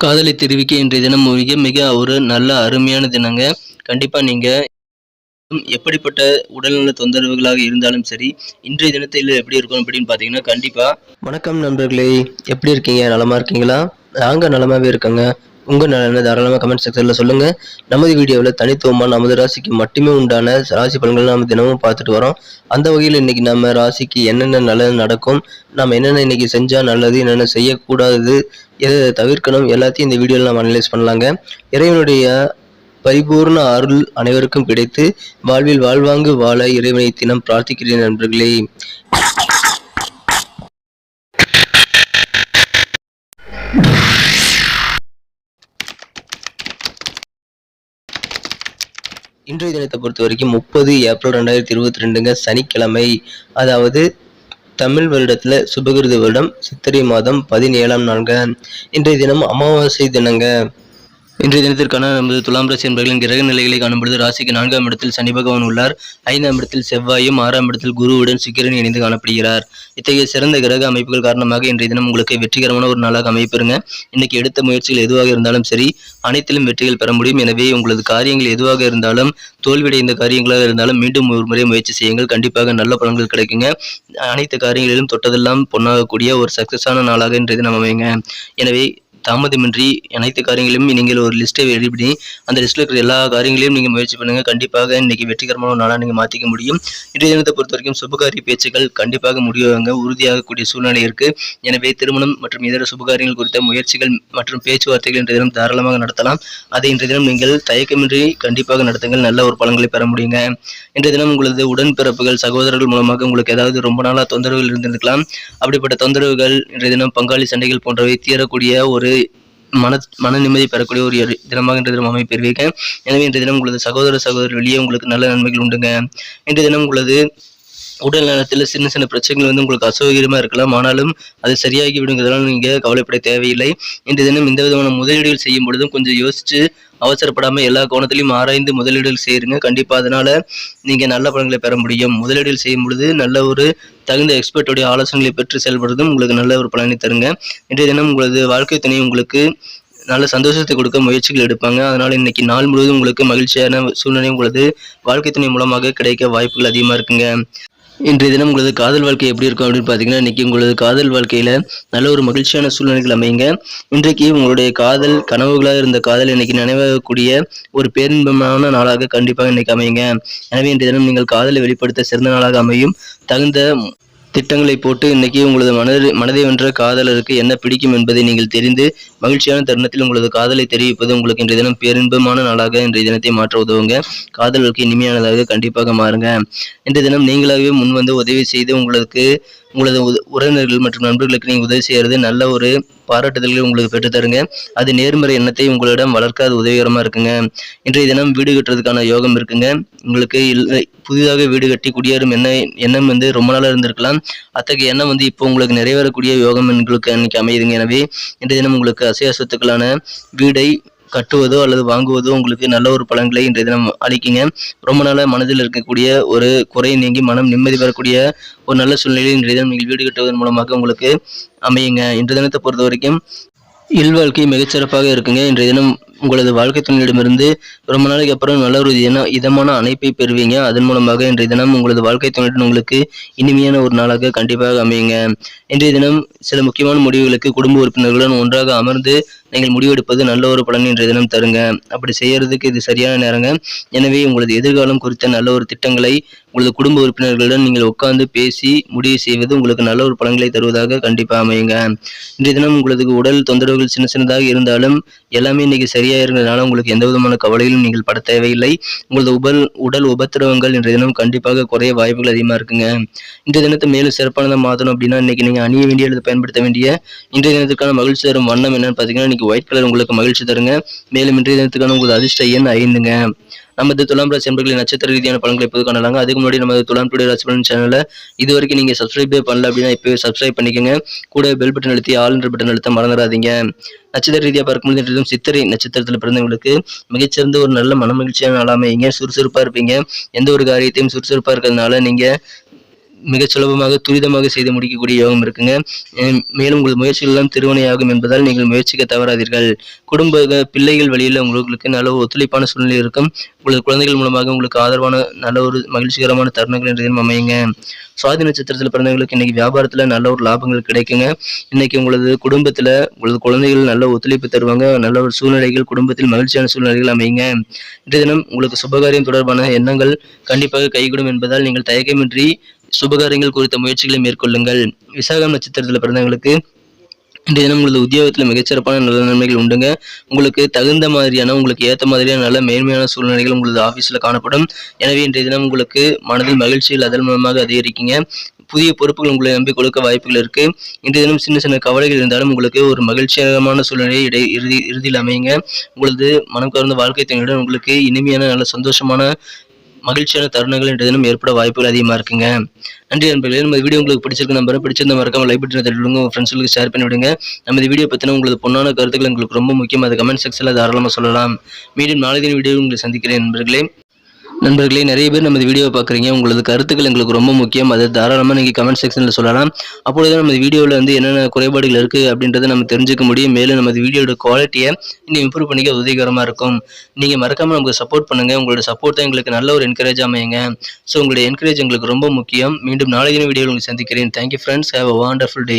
காதலை தெரிவிக்க இன்றைய தினம் மிக மிக ஒரு நல்ல அருமையான தினங்க. கண்டிப்பாக நீங்கள் எப்படிப்பட்ட உடல்நல தொந்தரவுகளாக இருந்தாலும் சரி இன்றைய தினத்தில் எப்படி இருக்கும் அப்படின்னு பார்த்தீங்கன்னா கண்டிப்பாக வணக்கம் நண்பர்களே. எப்படி இருக்கீங்க? நலமா இருக்கீங்களா? நாங்கள் நலமாவே இருக்கோங்க. உங்கள் நலனை தாராளமாக கமெண்ட் செக்ஷனில் சொல்லுங்கள் நமது வீடியோவில் தனித்துவமாக நமது ராசிக்கு மட்டுமே உண்டான ராசி பலன்களை நம்ம தினமும் பார்த்துட்டு வரோம். அந்த வகையில் இன்றைக்கி நம்ம ராசிக்கு என்னென்ன நல்லது நடக்கும் நம்ம என்னென்ன இன்னைக்கு செஞ்சால் நல்லது என்னென்ன செய்யக்கூடாது எதை தவிர்க்கணும் எல்லாத்தையும் இந்த வீடியோவில் நம்ம அனலைஸ் பண்ணலாங்க. இறைவனுடைய பரிபூர்ண அருள் அனைவருக்கும் கிடைத்து வாழ்வில் வாழ்வாங்கு வாழ இறைவனை தினம் பிரார்த்திக்கிறேன் நண்பர்களே. இன்றைய தினத்தை பொறுத்த வரைக்கும் முப்பது ஏப்ரல் ரெண்டாயிரத்தி இருபத்தி ரெண்டுங்க சனிக்கிழமை. அதாவது தமிழ் வருடத்தில் சுபகிருத வருடம் சித்திரை மாதம் பதினேழாம் நாள்ங்க. இன்றைய தினம் அமாவாசை தினங்க. இன்றைய தினத்திற்கான நமது துலாம் ராசி என்பர்களின் கிரக நிலைகளை காணும்பொழுது ராசிக்கு நான்காம் இடத்தில் சனி பகவான் உள்ளார். ஐந்தாம் இடத்தில் செவ்வாயும் ஆறாம் இடத்தில் குருவுடன் சுக்கிரன் இணைந்து காணப்படுகிறார். இத்தகைய சிறந்த கிரக அமைப்புகள் காரணமாக இன்றைய தினம் உங்களுக்கு வெற்றிகரமான ஒரு நாளாக அமைப்பெறுங்க இன்னைக்கு எடுத்த முயற்சிகள் எதுவாக இருந்தாலும் சரி அனைத்திலும் வெற்றிகள் பெற முடியும். எனவே உங்களது காரியங்கள் எதுவாக இருந்தாலும் தோல்வியடைந்த காரியங்களாக இருந்தாலும் மீண்டும் ஒரு முறை முயற்சி செய்யுங்கள். கண்டிப்பாக நல்ல பலன்கள் கிடைக்குங்க. அனைத்து காரியங்களிலும் தொட்டதெல்லாம் பொன்னாகக்கூடிய ஒரு சக்சஸான நாளாக இன்றைய தினம் அமைங்க எனவே தாமதமின்றி அனைத்து காரியங்களையும் நீங்கள் ஒரு லிஸ்ட்டை ரெடி பண்ணி அந்த லிஸ்ட்டில் இருக்கிற எல்லா காரியங்களையும் நீங்கள் முயற்சி பண்ணுங்கள் கண்டிப்பாக இன்றைக்கி வெற்றிகரமான ஒரு நாளாக நீங்கள் மாற்றிக்க முடியும். இன்றைய தினத்தை பொறுத்த வரைக்கும் சுபகாரிய பேச்சுக்கள் கண்டிப்பாக முடிவாங்க உறுதியாகக்கூடிய சூழ்நிலை இருக்குது எனவே திருமணம் மற்றும் இதர சுபகாரியங்கள் குறித்த முயற்சிகள் மற்றும் பேச்சுவார்த்தைகள் இன்றைய தினம் தாராளமாக நடத்தலாம். அதை இன்றைய தினம் நீங்கள் தயக்கமின்றி கண்டிப்பாக நடத்துங்கள். நல்ல ஒரு பலன்களை பெற முடியுங்க. இன்றைய தினம் உங்களது உடன்பிறப்புகள் சகோதரர்கள் மூலமாக உங்களுக்கு ஏதாவது ரொம்ப நாளாக தொந்தரவுகள் இருந்திருக்கலாம். அப்படிப்பட்ட தொந்தரவுகள் இன்றைய தினம் பங்காளி சண்டைகள் போன்றவை தீரக்கூடிய ஒரு மன மன நிம்மதி பெறக்கூடிய ஒரு தினமாக இன்றைய தினம் அமைப்பெறுவீங்க எனவே இன்றைய தினம் உங்களது சகோதர சகோதரி வெளியே உங்களுக்கு நல்ல நன்மைகள் உண்டுங்க. இன்றைய தினம் உங்களது உடல் நலத்தில் சின்ன சின்ன பிரச்சனைகள் வந்து உங்களுக்கு அசௌகரியமாக இருக்கலாம். ஆனாலும் அது சரியாகி விடுங்கிறதுனால நீங்கள் கவலைப்பட தேவையில்லை. இன்றைய தினம் இந்த விதமான முதலீடுகள் செய்யும் பொழுதும் கொஞ்சம் யோசிச்சு அவசரப்படாமல் எல்லா கோணத்திலையும் ஆராய்ந்து முதலீடுகள் செய்யுங்க. கண்டிப்பாக அதனால் நீங்கள் நல்ல பலன்களை பெற முடியும். முதலீடுகள் செய்யும் பொழுது நல்ல ஒரு தகுந்த எக்ஸ்பர்ட்டுடைய ஆலோசனைகளை பெற்று செயல்படுறதும் உங்களுக்கு நல்ல ஒரு பலனை தருங்க. இன்றைய தினம் உங்களது வாழ்க்கை துணை உங்களுக்கு நல்ல சந்தோஷத்தை கொடுக்க முயற்சிகள் எடுப்பாங்க. அதனால் இன்னைக்கு நாள் முழுவதும் உங்களுக்கு மகிழ்ச்சியான சூழ்நிலை உங்களது வாழ்க்கை துணை மூலமாக கிடைக்க வாய்ப்புகள் அதிகமாக இருக்குங்க. இன்றைய தினம் உங்களது காதல் வாழ்க்கை எப்படி இருக்கும் அப்படின்னு பார்த்தீங்கன்னா இன்னைக்கு உங்களது காதல் வாழ்க்கையில நல்ல ஒரு மகிழ்ச்சியான சூழ்நிலைகள் அமைங்க இன்றைக்கு உங்களுடைய காதல் கனவுகளாக இருந்த காதல் இன்னைக்கு நினைவாகக்கூடிய ஒரு பேரின்பமான நாளாக கண்டிப்பாக இன்னைக்கு அமையுங்க. எனவே இன்றைய தினம் நீங்கள் காதலை வெளிப்படுத்த சிறந்த நாளாக அமையும். தகுந்த திட்டங்களை போட்டு இன்னைக்கு உங்களது மனது மனதை வென்ற காதலருக்கு என்ன பிடிக்கும் என்பதை நீங்கள் தெரிந்து மகிழ்ச்சியான தருணத்தில் உங்களது காதலை தெரிவிப்பது உங்களுக்கு இன்றைய தினம் பேரின்பமான நாளாக இன்றைய தினத்தை மாற்ற உதவுங்க. காதலருக்கு இனிமையானதாக கண்டிப்பாக மாறுங்க. இன்றைய தினம் நீங்களாகவே முன்வந்து உதவி செய்து உங்களுக்கு உங்களது உறவினர்கள் மற்றும் நண்பர்களுக்கு நீங்கள் உதவி செய்கிறது நல்ல ஒரு பாராட்டுதல்களை உங்களுக்கு பெற்றுத்தருங்க அது நேர்மறை எண்ணத்தை உங்களிடம் வளர்க்காத உதவிகரமாக இருக்குங்க. இன்றைய தினம் வீடு கட்டுறதுக்கான யோகம் இருக்குங்க. உங்களுக்கு இல்லை புதிதாக வீடு கட்டி குடியேறும் எண்ண எண்ணம் வந்து ரொம்ப நாளாக இருந்திருக்கலாம். அத்தகைய எண்ணம் வந்து இப்போ உங்களுக்கு நிறைவேறக்கூடிய யோகம் உங்களுக்கு அன்னைக்கு அமையுதுங்க. எனவே இன்றைய தினம் உங்களுக்கு அசையா சொத்துக்களான வீடை கட்டுவதோ அல்லது வாங்குவதோ உங்களுக்கு நல்ல ஒரு பலன்களை இன்றைய தினம் அளிக்குங்க. ரொம்ப நாளாக மனதில் இருக்கக்கூடிய ஒரு குறை நீங்கி மனம் நிம்மதி பெறக்கூடிய ஒரு நல்ல சூழ்நிலையில் இன்றைய தினம் நீங்கள் வீடு கட்டுவதன் மூலமாக உங்களுக்கு அமையுங்க. இன்றைய தினத்தை பொறுத்த வரைக்கும் இல்வாழ்க்கை மிகச்சிறப்பாக இருக்குங்க. இன்றைய தினம் உங்களது வாழ்க்கை துணையிடமிருந்து ரொம்ப நாளைக்கு அப்புறம் நல்ல ஒரு இன இதமான அணைப்பை பெறுவீங்க. அதன் மூலமாக இன்றைய தினம் உங்களது வாழ்க்கை துணையுடன் உங்களுக்கு இனிமையான ஒரு நாளாக கண்டிப்பாக அமையுங்க. இன்றைய தினம் சில முக்கியமான முடிவுகளுக்கு குடும்ப உறுப்பினர்களுடன் ஒன்றாக அமர்ந்து நீங்கள் முடிவெடுப்பது நல்ல ஒரு பலன் இன்றைய தினம் தருங்க. அப்படி செய்யறதுக்கு இது சரியான நேரங்க. எனவே உங்களது எதிர்காலம் குறித்த நல்ல ஒரு திட்டங்களை உங்களது குடும்ப உறுப்பினர்களுடன் நீங்கள் உட்கார்ந்து பேசி முடிவு செய்வது உங்களுக்கு நல்ல ஒரு பலன்களை தருவதாக கண்டிப்பாக அமையுங்க. இன்றைய தினம் உங்களுக்கு உடல் தொந்தரவுகள் சின்ன சின்னதாக இருந்தாலும் எல்லாமே இன்னைக்கு சரியாக இருந்ததுனால உங்களுக்கு எந்த விதமான கவலையிலும் நீங்கள் பட தேவையில்லை. உங்களது உடல் உடல் உபத்திரவங்கள் இன்றைய தினம் கண்டிப்பாக குறைய வாய்ப்புகள் அதிகமாக இருக்குங்க. இன்றைய தினத்தை மேலும் சிறப்பானதாக மாற்றணும் அப்படின்னா இன்னைக்கு நீங்கள் அணிய வேண்டிய அல்லது பயன்படுத்த வேண்டிய இன்றைய தினத்துக்கான மகிழ்ச்சி தரும் வண்ணம் என்னன்னு பார்த்தீங்கன்னா இன்னைக்கு ஒயிட் கலர் உங்களுக்கு மகிழ்ச்சி தருங்க. மேலும் இன்றைய தினத்துக்கான உங்களது அதிர்ஷ்ட எண் ஐந்துங்க. நமது துலாம் ராசி என்பர்களின் நட்சத்திர ரீதியான பலன்களை இப்போது காணலாங்க. அதுக்கு முன்னாடி நமது துலாம் டுடே ராசி பலன் சேனலை இது வரைக்கும் நீங்கள் சப்ஸ்கிரைபே பண்ணல அப்படின்னா இப்போ சப்ஸ்கிரைப் பண்ணிக்கோங்க. கூட பெல் பட்டன் அழுத்தி ஆல் என்ற பட்டன் அழுத்த மறந்துடாதீங்க. நட்சத்திர ரீதியாக பார்க்கும்போது இன்றைய சித்திரை நட்சத்திரத்தில் பிறந்தவங்களுக்கு மிகச்சிறந்த ஒரு நல்ல மன மகிழ்ச்சியான நாளாமைங்க சுறுசுறுப்பாக இருப்பீங்க. எந்த ஒரு காரியத்தையும் சுறுசுறுப்பாக இருக்கிறதுனால நீங்கள் மிக சுலபமாக துரிதமாக செய்து முடிக்கக்கூடிய யோகம் இருக்குங்க. மேலும் உங்கள் முயற்சிகள் எல்லாம் திருவினையாகும் என்பதால் நீங்கள் முயற்சிக்க தவறாதீர்கள். குடும்ப பிள்ளைகள் வழியில் உங்களுக்கு நல்ல ஒரு ஒத்துழைப்பான சூழ்நிலை இருக்கும். உங்களது குழந்தைகள் மூலமாக உங்களுக்கு ஆதரவான நல்ல ஒரு மகிழ்ச்சிகரமான தருணங்கள் என்ற அமையுங்க. சுவாதி நட்சத்திரத்தில் பிறந்தவங்களுக்கு இன்னைக்கு வியாபாரத்துல நல்ல ஒரு லாபங்கள் கிடைக்குங்க. இன்னைக்கு உங்களது குடும்பத்துல உங்களது குழந்தைகள் நல்ல ஒத்துழைப்பு தருவாங்க. நல்ல ஒரு சூழ்நிலைகள் குடும்பத்தில் மகிழ்ச்சியான சூழ்நிலைகள் அமையுங்க. இன்றைய தினம் உங்களுக்கு சுபகாரியம் தொடர்பான எண்ணங்கள் கண்டிப்பாக கைகூடும் என்பதால் நீங்கள் தயக்கமின்றி சுபகாரியங்கள் குறித்த முயற்சிகளை மேற்கொள்ளுங்கள். விசாகம் நட்சத்திரத்தில் பிறந்தவங்களுக்கு இன்றைய தினம் உங்களது உத்தியோகத்தில் மிகச்சிறப்பான நல்ல நன்மைகள் உண்டுங்க. உங்களுக்கு தகுந்த மாதிரியான உங்களுக்கு ஏற்ற மாதிரியான நல்ல மேன்மையான சூழ்நிலைகள் உங்களது ஆஃபீஸில் காணப்படும். எனவே இன்றைய தினம் உங்களுக்கு மனதில் மகிழ்ச்சியில் அதன் மூலமாக அதிகரிக்குங்க. புதிய பொறுப்புகள் உங்களை நம்பி கொடுக்க வாய்ப்புகள் இருக்கு. இன்றைய தினம் சின்ன சின்ன கவலைகள் இருந்தாலும் உங்களுக்கு ஒரு மகிழ்ச்சிகரமான சூழ்நிலை இடை இறுதி இறுதியில் அமையுங்க. உங்களது மனம் கவர்ந்த வாழ்க்கை துணையுடன் உங்களுக்கு இனிமையான நல்ல சந்தோஷமான மகிழ்ச்சியான தருணங்கள் இன்றைய தினம் ஏற்பட வாய்ப்புகள் அதிகமாக இருக்குங்க. நன்றி நண்பர்களே நம்ம வீடியோ உங்களுக்கு பிடிச்சிருக்கு நம்பரை பிடிச்சிருந்த மறக்காம லைக் பட்டனை தட்டி விடுங்க உங்கள் ஃப்ரெண்ட்ஸுக்கு ஷேர் பண்ணி விடுங்க நம்ம இந்த வீடியோ பற்றின உங்களுக்கு பொண்ணான கருத்துக்கள் உங்களுக்கு ரொம்ப முக்கியம் அது கமெண்ட் செக்ஷனில் தாராளமாக சொல்லலாம். மீண்டும் நாளை தின வீடியோ உங்களை சந்திக்கிறேன் நண்பர்களே. நண்பர்களே நிறைய பேர் நம்ம வீடியோவை பார்க்குறீங்க. உங்களது கருத்துக்கள் எங்களுக்கு ரொம்ப முக்கியம். அது தாராளமாக நீங்கள் கமெண்ட் செக்ஷனில் சொல்லலாம். அப்பொழுது நம்ம வீடியோவில் வந்து என்னென்ன குறைபாடுகள் இருக்குது அப்படின்றத நம்ம தெரிஞ்சுக்க முடியும். மேலும் நமது வீடியோட குவாலிட்டியை இன்னும் இம்ப்ரூவ் பண்ணிக்க உதவிகரமாக இருக்கும். நீங்கள் மறக்காமல் நமக்கு சப்போர்ட் பண்ணுங்கள் உங்களோட சப்போர்ட் தான் எங்களுக்கு நல்ல ஒரு என்கரேஜ் அமையுங்க. ஸோ உங்களுடைய என்கரேஜ் எங்களுக்கு ரொம்ப முக்கியம். மீண்டும் நாளைய வீடியோவில் உங்களுக்கு சந்திக்கிறேன். Thank you friends have a wonderful day